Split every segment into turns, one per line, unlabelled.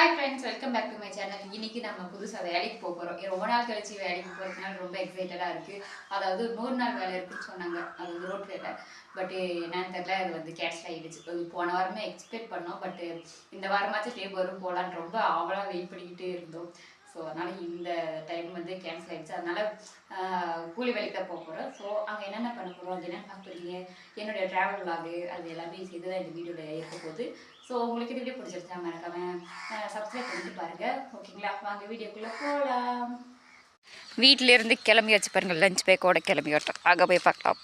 Hi friends welcome back to my channel இன்னைக்கு நம்ம புதுசாக வேலைக்கு போக போகிறோம் ரொம்ப நாள் கழிச்சு வேலைக்கு போகிறதுனால ரொம்ப எக்ஸைட்டடாக இருக்குது அதாவது நூறு நாள் வேலை இருக்குன்னு சொன்னாங்க. அது ரோட் வேலை பட் என்னன்னு தெரியல அது வந்து கேன்சல் ஆகிடுச்சு அது போன வாரமே எக்ஸ்பெக்ட் பண்ணோம். பட் இந்த வாரமாச்சும் டே வரும் போகலான்னு ரொம்ப ஆவலாக வெயிட் பண்ணிக்கிட்டே இருந்தோம். ஸோ அதனால் இந்த டைம் வந்து கேன்சல் ஆகிடுச்சு அதனால் கூலி வேலைக்கு தான் போக போகிறோம் ஸோ அங்கே என்னென்ன பண்ண போகிறோம் அது என்னென்ன பார்க்குறீங்க என்னுடைய ட்ராவல் vlog அது எல்லாமே செய்து தான் இந்த வீடியோவில் இருக்க போகுது. ஸோ உங்களுக்கு இந்த வீடியோ பிடிச்சிருச்சா மறக்காம சப்ஸ்கிரைப் பண்ணிட்டு பாருங்க. ஓகேங்களா? வாங்க வீடியோக்குள்ளே போகலாம்
வீட்டில இருந்து கிளம்பியாச்சு பாருங்கள் லஞ்ச் பேக்கோட கிளம்பி வரட்டும் அங்கே போய் பார்க்கலாம்.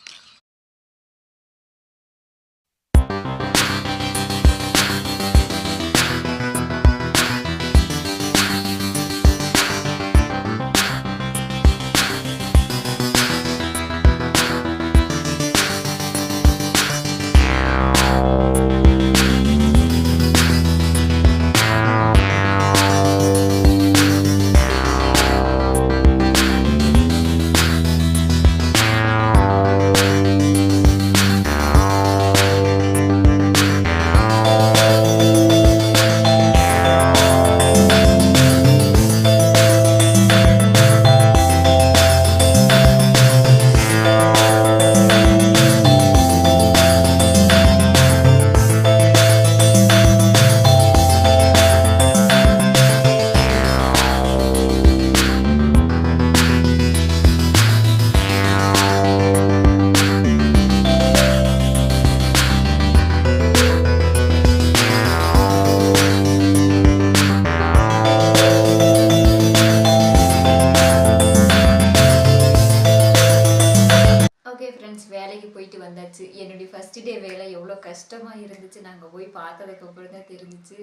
ஃப்ரெண்ட்ஸ் வேலைக்கு போயிட்டு வந்தாச்சு. என்னுடைய ஃபஸ்ட்டு டே வேலை எவ்வளோ கஷ்டமாக இருந்துச்சு. நாங்கள் போய் பார்த்ததுக்கப்புறம் தான் தெரிஞ்சிச்சு.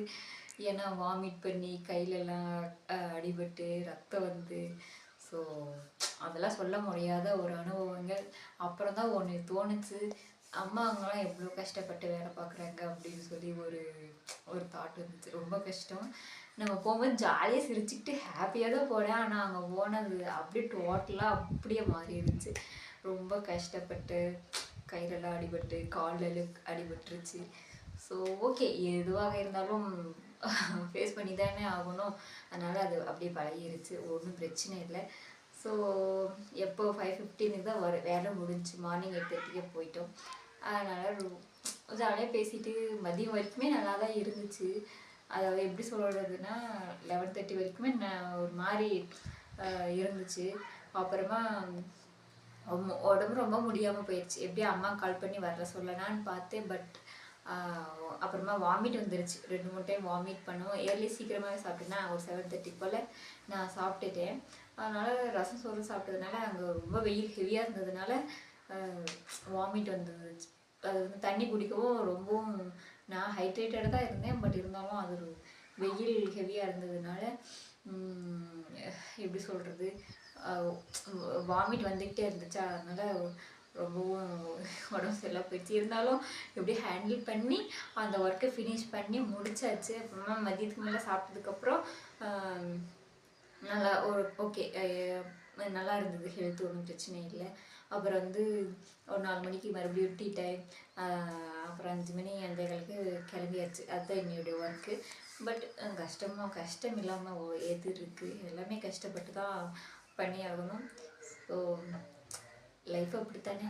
ஏன்னா வாமிட் பண்ணி கையிலெல்லாம் அடிபட்டு ரத்தம் வந்து ஸோ அதெல்லாம் சொல்ல முடியாத ஒரு அனுபவங்கள். அப்புறம் தான் ஒன்று தோணுச்சு. அம்மா அவங்களாம் எவ்வளோ கஷ்டப்பட்டு வேலை பார்க்குறாங்க அப்படின்னு சொல்லி ஒரு தாட் இருந்துச்சு. ரொம்ப கஷ்டம். நம்ம போகும்போது ஜாலியாக சிரிச்சுக்கிட்டு ஹாப்பியாக தான் போனேன். ஆனால் அங்கே போனது அப்படியே டோட்டலாக அப்படியே மாறி இருந்துச்சு. ரொம்ப கஷ்டப்பட்டு கயிறெல்லாம் அடிபட்டு காலில் அடிபட்டுருச்சு. ஸோ ஓகே எதுவாக இருந்தாலும் ஃபேஸ் பண்ணி தானே ஆகணும். அதனால் அது அப்படியே பழகிருச்சு. ஒன்றும் பிரச்சனை இல்லை. ஸோ எப்போ ஃபைவ் ஃபிஃப்டீனுக்கு தான் வர வேலை முடிஞ்சுச்சு மார்னிங் எயிட் தேர்ட்டிக்கே போயிட்டோம். அதனால் ஜாலியாக பேசிட்டு மதியம் வரைக்குமே நல்லா தான் இருந்துச்சு. அதாவது எப்படி சொல்கிறதுன்னா லெவன் தேர்ட்டி வரைக்குமே நான் ஒரு மாதிரி இருந்துச்சு. அப்புறமா உடம்பு ரொம்ப முடியாமல் போயிடுச்சு எப்படியும் அம்மா கால் பண்ணி வர சொல்லலான்னு பார்த்தேன் பட் அப்புறமா வாமிட் வந்துருச்சு. ரெண்டு மூணு டைம் வாமிட் பண்ணுவோம் ஏர்லி சீக்கிரமாகவே சாப்பிட்டேன்னா ஒரு செவன் தேர்ட்டி போல் நான் சாப்பிட்டுட்டேன். அதனால் ரசம் சோறு சாப்பிட்டதுனால அங்கே ரொம்ப வெயில் ஹெவியாக இருந்ததுனால வாமிட் வந்துருச்சு. அது வந்து தண்ணி குடிக்கவும் ரொம்பவும் நான் ஹைட்ரேட்டடாக தான் இருந்தேன். பட் இருந்தாலும் அது ஒரு வெயில் ஹெவியாக இருந்ததுனால எப்படி சொல்கிறது வாமிட் வந்துக்கிட்டே இருந்துச்சா. அதனால் ரொம்பவும் உடம்பு சரியில்லாம போயிடுச்சு. இருந்தாலும் எப்படி ஹேண்டில் பண்ணி அந்த ஒர்க்கை ஃபினிஷ் பண்ணி முடிச்சாச்சு. அப்புறமா மதியத்துக்கு மேலே சாப்பிட்டதுக்கப்புறம் நல்லா ஒரு ஓகே நல்லா இருந்தது ஹெல்த் ஒன்றும் பிரச்சனை இல்லை. அப்புறம் வந்து ஒரு நாலு மணிக்கு மறுபடியும் டீ டைம் அப்புறம் அஞ்சு மணி அந்த கிளம்பியாச்சு. அதுதான் என்னுடைய ஒர்க்கு பட் கஷ்டமாக கஷ்டம் இல்லாமல் எது இருக்குது எல்லாமே கஷ்டப்பட்டு தான் பண்ணி ஆகணும். ஸோ லைஃப் அப்படித்தானே?